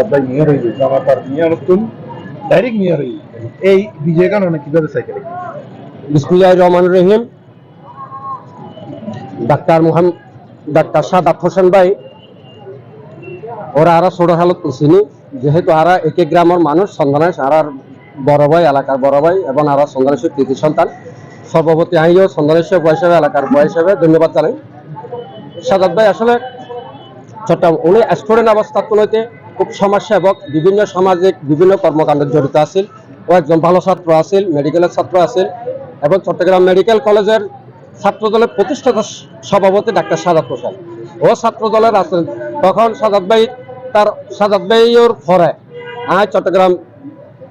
আবার মেয়র হয়ে গেছে আমার তার মেয়র নতুন ডাইরেক্ট এই কীভাবে রহমান রহিম। ডাক্তার ডাক্তার হোসেন ভাই, ওরা আরা ছোট হালত করছিনি যেহেতু আরা একে গ্রামের মানুষ সন্ধানাস আরার বড় ভাই, এলাকার বড় ভাই এবং আরা সন্ধানেশ্বর কৃতি সন্তান। সর্বপতি আইও সন্ধানেশ্বর বয়স হিসাবে, এলাকার বয়স হিসাবে ধন্যবাদ জানাই। সাদাত ভাই, আসলে চট্টগ্রাম উনি স্টুডেন্ট অবস্থা তুলতে খুব সমাজসেবক, বিভিন্ন সামাজিক, বিভিন্ন কর্মকাণ্ডে জড়িত আছিল। ও একজন ভালো ছাত্র আছিল, মেডিকেলের ছাত্র আছিল এবং চট্টগ্রাম মেডিকেল কলেজের ছাত্র দলের প্রতিষ্ঠাতা সভাপতি ডাক্তার সাদাত হোসেন। ও ছাত্র দলের আছেন। তখন সাদাত ভাই তার, সাদাত ভাইয়ের পরে আজ চট্টগ্রাম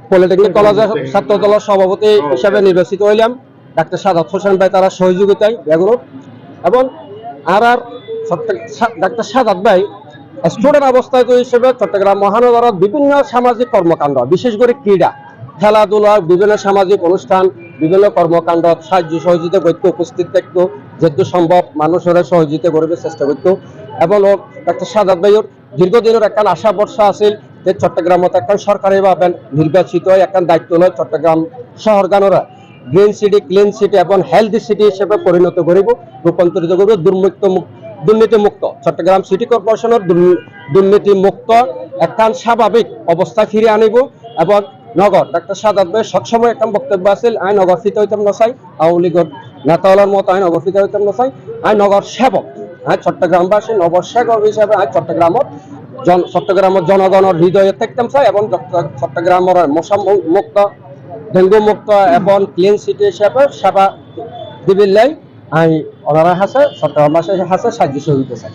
পলিটেকনিক কলেজের ছাত্র দলের সভাপতি হিসাবে নির্বাচিত হইলাম। ডাক্তার সাদাত হোসেন ভাই তারা সহযোগিতায় বেগুন এবং আর আর ডাক্তার সাদাত ভাই স্টুডেন্ট অবস্থায় তো হিসেবে চট্টগ্রাম মহানগরের বিভিন্ন সামাজিক কর্মকাণ্ড, বিশেষ করে ক্রীড়া খেলাধুলা বিভিন্ন সামাজিক অনুষ্ঠান, বিভিন্ন কর্মকাণ্ড, সাহায্য সহযোগিতা করতে উপস্থিত থাকতো, যেহেতু সম্ভব মানুষের সহযোগিতা করবে চেষ্টা করতো। এবং ডাক্তার সাদাত ভাইয়ের দীর্ঘদিনের একটা আশা বর্ষা আছিল যে চট্টগ্রামত এখন সরকারিভাবে নির্বাচিত একটা দায়িত্ব লয় চট্টগ্রাম শহর গানরা। গ্রিন সিটি, ক্লিন সিটি এবং হেলদি সিটি হিসেবে পরিণত করিব, রূপান্তরিত করব, দুর্মুক্ত দুর্নীতি মুক্ত চট্টগ্রাম সিটি কর্পোরেশনের দুর্নীতি মুক্ত একখান স্বাভাবিক অবস্থা ফিরে আনিব এবং নগর। ডাক্তার সাদাত ভাই, সবসময় একটা বক্তব্য আছিল আইন নগর ফিতে হইতাম নচাই আওয়ামী লীগের নেতাওয়ালার মতো আইন নগর ফিতে হইতাম নচাই আই নগর সেবক, আই চট্টগ্রামবাসী, নগর সেবক হিসাবে আই চট্টগ্রামত জন চট্টগ্রামের জনগণের হৃদয়ে থাকতাম চাই এবং চট্ট- চট্টগ্রামের মশা মুক্ত, ডেঙ্গু মুক্ত এবং ক্লিন সিটি হিসাবে সেবা দিবিল্লাই আমি ওনারা হাসে মাসে হাসে সাহায্য সহযোগিতা চাই